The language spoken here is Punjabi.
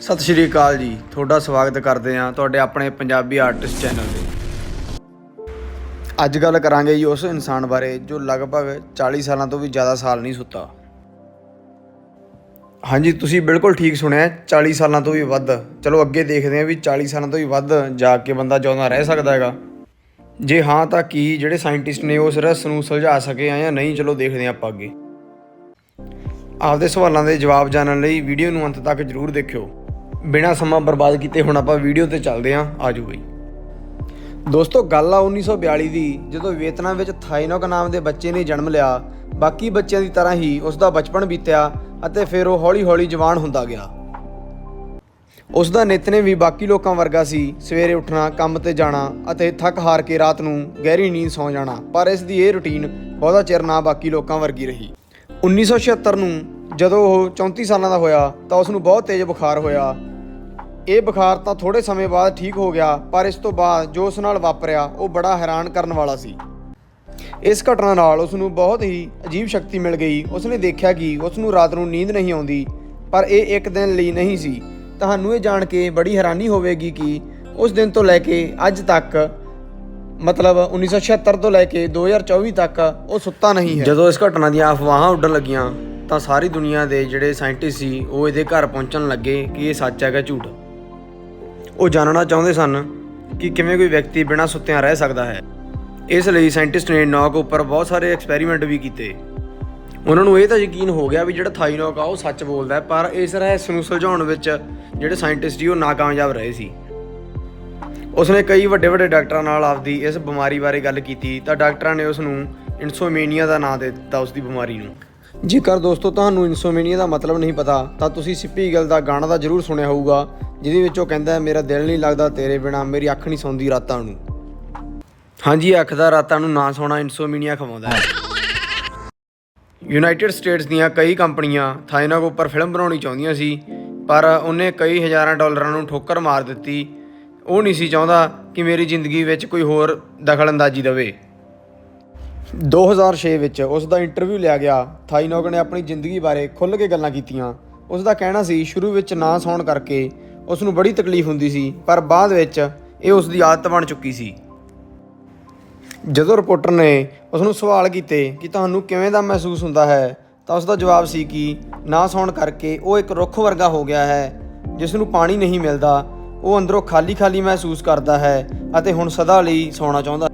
ਸਤਿ ਸ਼੍ਰੀ ਅਕਾਲ ਜੀ। ਤੁਹਾਡਾ ਸਵਾਗਤ ਕਰਦੇ ਹਾਂ ਤੁਹਾਡੇ ਆਪਣੇ ਪੰਜਾਬੀ ਆਰਟਿਸਟ ਚੈਨਲ ਤੇ। ਅੱਜ ਗੱਲ ਕਰਾਂਗੇ ਜੀ ਉਸ ਇਨਸਾਨ ਬਾਰੇ ਜੋ ਲਗਭਗ 40 ਸਾਲਾਂ ਤੋਂ ਵੀ ਜ਼ਿਆਦਾ ਸਾਲ ਨਹੀਂ ਸੁੱਤਾ। ਹਾਂਜੀ, ਤੁਸੀਂ ਬਿਲਕੁਲ ਠੀਕ ਸੁਣਿਆ 40 ਸਾਲਾਂ ਤੋਂ ਵੀ ਵੱਧ। ਚਲੋ ਅੱਗੇ ਦੇਖਦੇ ਹਾਂ ਵੀ 40 ਸਾਲਾਂ ਤੋਂ ਵੀ ਵੱਧ ਜਾ ਕੇ ਬੰਦਾ ਜਿਉਂਦਾ ਰਹਿ ਸਕਦਾ ਹੈਗਾ। ਜੇ ਹਾਂ ਤਾਂ ਕੀ ਜਿਹੜੇ ਸਾਇੰਟਿਸਟ ਨੇ ਉਸ ਰਹੱਸ ਨੂੰ ਸੁਲਝਾ ਸਕੇ ਆ ਜਾਂ ਨਹੀਂ, ਚਲੋ ਦੇਖਦੇ ਹਾਂ ਆਪਾਂ ਅੱਗੇ। ਆਪਦੇ ਸਵਾਲਾਂ ਦੇ ਜਵਾਬ ਜਾਣਨ ਲਈ ਵੀਡੀਓ ਨੂੰ ਅੰਤ ਤੱਕ ਜਰੂਰ ਦੇਖਿਓ। ਬਿਨਾਂ ਸਮਾਂ ਬਰਬਾਦ ਕੀਤੇ ਹੁਣ ਆਪਾਂ ਵੀਡੀਓ ਤੇ ਚੱਲਦੇ ਹਾਂ। ਆਜੋ ਬਈ। ਦੋਸਤੋ, ਗੱਲ ਆ 1942 ਦੀ, ਜਦੋਂ ਵੀਅਤਨਾਮ ਵਿੱਚ ਥਾਈਨੋਕ ਨਾਮ ਦੇ ਬੱਚੇ ਨੇ ਜਨਮ ਲਿਆ, ਬਾਕੀ ਬੱਚਿਆਂ ਦੀ ਤਰ੍ਹਾਂ ਹੀ ਉਸ ਦਾ ਬਚਪਨ ਬੀਤਿਆ ਅਤੇ ਫਿਰ ਉਹ ਹੌਲੀ-ਹੌਲੀ ਜਵਾਨ ਹੁੰਦਾ ਗਿਆ। ਉਸ ਦਾ ਨਿਤਨੇ ਵੀ ਬਾਕੀ ਲੋਕਾਂ ਵਰਗਾ ਸੀ, ਸਵੇਰੇ ਉੱਠਣਾ, ਕੰਮ ਤੇ ਜਾਣਾ ਅਤੇ ਥੱਕ ਹਾਰ ਕੇ ਰਾਤ ਨੂੰ ਗਹਿਰੀ ਨੀਂਦ ਸੌਂ ਜਾਣਾ, ਪਰ ਇਸ ਦੀ ਇਹ ਰੁਟੀਨ ਬਹੁਤਾ ਚਿਰ ਨਾ ਬਾਕੀ ਲੋਕਾਂ ਵਰਗੀ ਰਹੀ। 1976 ਨੂੰ ਜਦੋਂ ਉਹ 34 ਸਾਲਾਂ ਦਾ ਹੋਇਆ ਤਾਂ ਉਸ ਨੂੰ ਬਹੁਤ ਤੇਜ਼ ਬੁਖਾਰ ਹੋਇਆ ਇਹ ਬੁਖਾਰ ਤਾਂ ਥੋੜੇ ਸਮੇਂ ਬਾਅਦ ਠੀਕ ਹੋ ਗਿਆ, ਪਰ ਇਸ ਤੋਂ ਬਾਅਦ ਜੋ ਉਸ ਨਾਲ ਵਾਪਰਿਆ, ਉਹ ਬੜਾ ਹੈਰਾਨ ਕਰਨ ਵਾਲਾ ਸੀ। ਇਸ ਘਟਨਾ ਨਾਲ ਉਸ ਨੂੰ ਬਹੁਤ ਹੀ ਅਜੀਬ ਸ਼ਕਤੀ ਮਿਲ ਗਈ। ਉਸ ਨੇ ਦੇਖਿਆ ਕਿ ਉਸ ਨੂੰ ਰਾਤ ਨੂੰ ਨੀਂਦ ਨਹੀਂ ਆਉਂਦੀ, ਪਰ ਇਹ ਇੱਕ ਦਿਨ ਲਈ ਨਹੀਂ ਸੀ। ਤੁਹਾਨੂੰ ਇਹ ਜਾਣ ਕੇ ਬੜੀ ਹੈਰਾਨੀ ਹੋਵੇਗੀ ਕਿ ਉਸ ਦਿਨ ਤੋਂ ਲੈ ਕੇ ਅੱਜ ਤੱਕ, ਮਤਲਬ 1976 ਤੋਂ ਲੈ ਕੇ 2024 ਤੱਕ ਉਹ ਸੁੱਤਾ ਨਹੀਂ ਹੈ। ਜਦੋਂ ਇਸ ਘਟਨਾ ਦੀਆਂ ਅਫਵਾਹਾਂ ਉੱਡਣ ਲੱਗੀਆਂ, ਤਾਂ ਸਾਰੀ ਦੁਨੀਆ ਦੇ ਜਿਹੜੇ ਸਾਇੰਟਿਸਟ ਸੀ, ਉਹ ਇਹਦੇ ਘਰ ਪਹੁੰਚਣ ਲੱਗੇ ਕਿ ਇਹ ਸੱਚ ਹੈਗਾ ਝੂਠ। ਉਹ ਜਾਣਨਾ ਚਾਹੁੰਦੇ ਸਨ ਕਿ ਕਿਵੇਂ ਕੋਈ ਵਿਅਕਤੀ ਬਿਨਾਂ ਸੁੱਤਿਆਂ ਰਹਿ ਸਕਦਾ ਹੈ। ਇਸ ਲਈ ਸਾਇੰਟਿਸਟ ਨੇ ਨੌਕ ਉੱਪਰ ਬਹੁਤ ਸਾਰੇ ਐਕਸਪੈਰੀਮੈਂਟ ਵੀ ਕੀਤੇ। ਉਹਨਾਂ ਨੂੰ ਇਹ ਤਾਂ ਯਕੀਨ ਹੋ ਗਿਆ ਵੀ ਜਿਹੜਾ ਥਾਈਨੋਕ ਆ, ਉਹ ਸੱਚ ਬੋਲਦਾ ਹੈ, ਪਰ ਇਸ ਰਹੱਸ ਨੂੰ ਸੁਲਝਾਉਣ ਵਿੱਚ ਜਿਹੜੇ ਸਾਇੰਟਿਸਟ ਜੀ ਉਹ ਨਾਕਾਮਯਾਬ ਰਹੇ ਸੀ। ਉਸਨੇ ਕਈ ਵੱਡੇ ਵੱਡੇ ਡਾਕਟਰਾਂ ਨਾਲ ਆਪਦੀ ਇਸ ਬਿਮਾਰੀ ਬਾਰੇ ਗੱਲ ਕੀਤੀ ਤਾਂ ਡਾਕਟਰਾਂ ਨੇ ਉਸ ਨੂੰ ਇਨਸੋਮੇਨੀਆ ਦਾ ਨਾਮ ਦੇ ਦਿੱਤਾ ਉਸ ਦੀ ਬਿਮਾਰੀ ਨੂੰ। ਜੇਕਰ ਦੋਸਤੋ ਤੁਹਾਨੂੰ ਇਨਸੋਮੇਨੀਆ ਦਾ ਮਤਲਬ ਨਹੀਂ ਪਤਾ, ਤਾਂ ਤੁਸੀਂ ਸਿੱਪੀ ਗਿੱਲ ਦਾ ਗਾਣਾ ਤਾਂ ਜ਼ਰੂਰ ਸੁਣਿਆ ਹੋਊਗਾ, ਜਿਹਦੇ ਵਿੱਚ ਉਹ ਕਹਿੰਦਾ ਮੇਰਾ ਦਿਲ ਨਹੀਂ ਲੱਗਦਾ ਤੇਰੇ ਬਿਨਾ, ਮੇਰੀ ਅੱਖ ਨਹੀਂ ਸੌਂਦੀ ਰਾਤਾਂ ਨੂੰ। ਹਾਂਜੀ, ਅੱਖ ਦਾ ਰਾਤਾਂ ਨੂੰ ਨਾ ਸੌਣਾ ਇਨਸੋਮੀਨੀਆ ਖਵਾਉਂਦਾ ਹੈ। ਯੂਨਾਈਟਿਡ ਸਟੇਟਸ ਦੀਆਂ ਕਈ ਕੰਪਨੀਆਂ ਥਾਈਨਾਗ ਉੱਪਰ ਫਿਲਮ ਬਣਾਉਣੀ ਚਾਹੁੰਦੀਆਂ ਸੀ, ਪਰ ਉਹਨੇ ਕਈ ਹਜ਼ਾਰਾਂ ਡਾਲਰਾਂ ਨੂੰ ਠੋਕਰ ਮਾਰ ਦਿੱਤੀ। ਉਹ ਨਹੀਂ ਸੀ ਚਾਹੁੰਦਾ ਕਿ ਮੇਰੀ ਜ਼ਿੰਦਗੀ ਵਿੱਚ ਕੋਈ ਹੋਰ ਦਖਲਅੰਦਾਜ਼ੀ ਦੇਵੇ। 2006 ਵਿੱਚ ਉਸ ਦਾ ਇੰਟਰਵਿਊ ਲਿਆ ਗਿਆ। ਥਾਈਨੋਗ ਨੇ ਆਪਣੀ ਜ਼ਿੰਦਗੀ ਬਾਰੇ ਖੁੱਲ੍ਹ ਕੇ ਗੱਲਾਂ ਕੀਤੀਆਂ। ਉਸ ਦਾ ਕਹਿਣਾ ਸੀ, ਸ਼ੁਰੂ ਵਿੱਚ ਨਾ ਸੌਣ ਕਰਕੇ ਉਸ ਨੂੰ ਬੜੀ ਤਕਲੀਫ ਹੁੰਦੀ ਸੀ, ਪਰ ਬਾਅਦ ਵਿੱਚ ਇਹ ਉਸ ਦੀ ਆਦਤ ਬਣ ਚੁੱਕੀ ਸੀ। ਜਦੋਂ ਰਿਪੋਰਟਰ ਨੇ ਉਸ ਨੂੰ ਸਵਾਲ ਕੀਤੇ ਕਿ ਤੁਹਾਨੂੰ ਕਿਵੇਂ ਦਾ ਮਹਿਸੂਸ ਹੁੰਦਾ ਹੈ? ਤਾਂ ਉਸ ਦਾ ਜਵਾਬ ਸੀ ਕਿ ਨਾ ਸੌਣ ਕਰਕੇ ਉਹ ਇੱਕ ਰੁੱਖ ਵਰਗਾ ਹੋ ਗਿਆ ਹੈ, ਜਿਸ ਨੂੰ ਪਾਣੀ ਨਹੀਂ ਮਿਲਦਾ। ਉਹ ਅੰਦਰੋਂ ਖਾਲੀ-ਖਾਲੀ ਮਹਿਸੂਸ ਕਰਦਾ ਹੈ ਅਤੇ ਹੁਣ ਸਦਾ ਲਈ ਸੌਣਾ ਚਾਹੁੰਦਾ